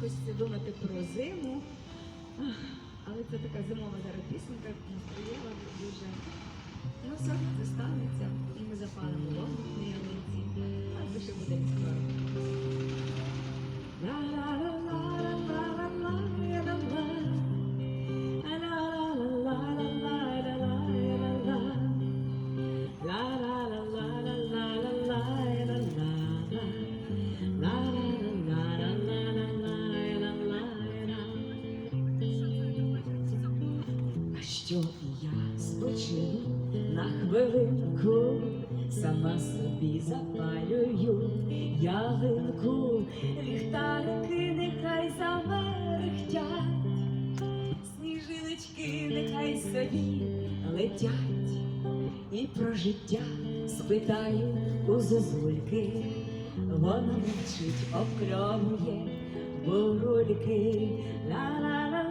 хочеться думати про зиму. Але це така зимова зараз пісенька, що я спочину на хвилинку, сама собі запалюю ялинку, ліхтарики нехай замерехтять, сніжиночки нехай собі летять, і про життя спитаю у зозульки, вона мовчить, окремує бурульки. ла ла ла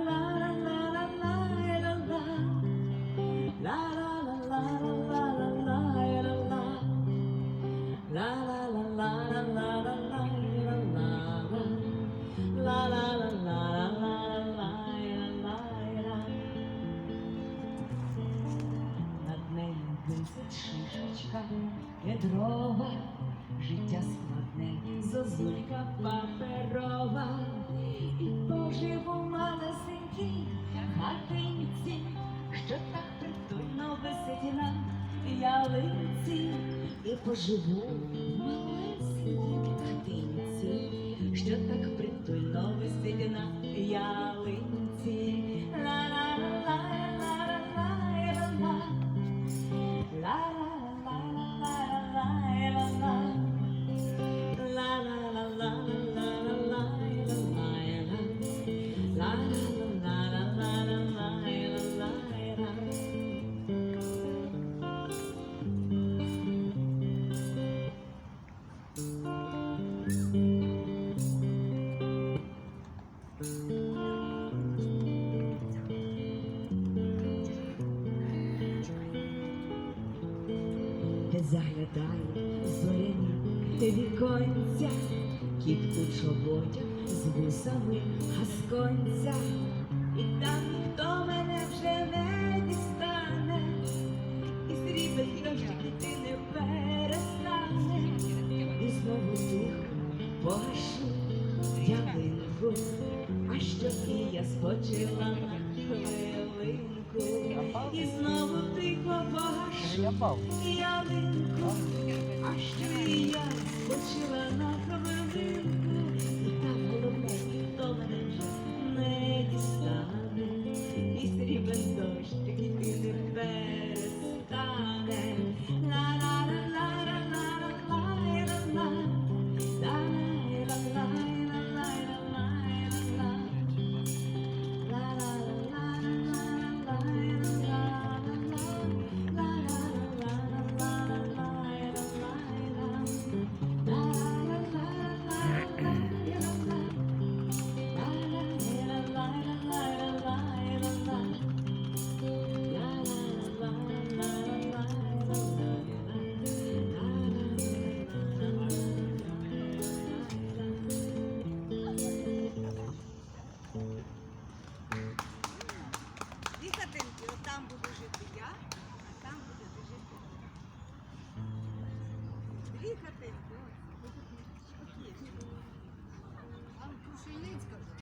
висить шишечка кедрова, життя складне, зозулька паперова, і поживу малесенькій хатинці, що так притульно висить на ялинці, і поживу в малесенькій хатинці, що так притульно висить на ялинці. Заглядає зоряні віконця, кіт у чоботях з вусами гасконця, і там ніхто мене вже не дістане, і срібельно ти не перестане, і знову тихо погашу ялинку, а що і я спочила на хвилинку, і знову тикла багаж. Я литку, а що і я почила на хвилину.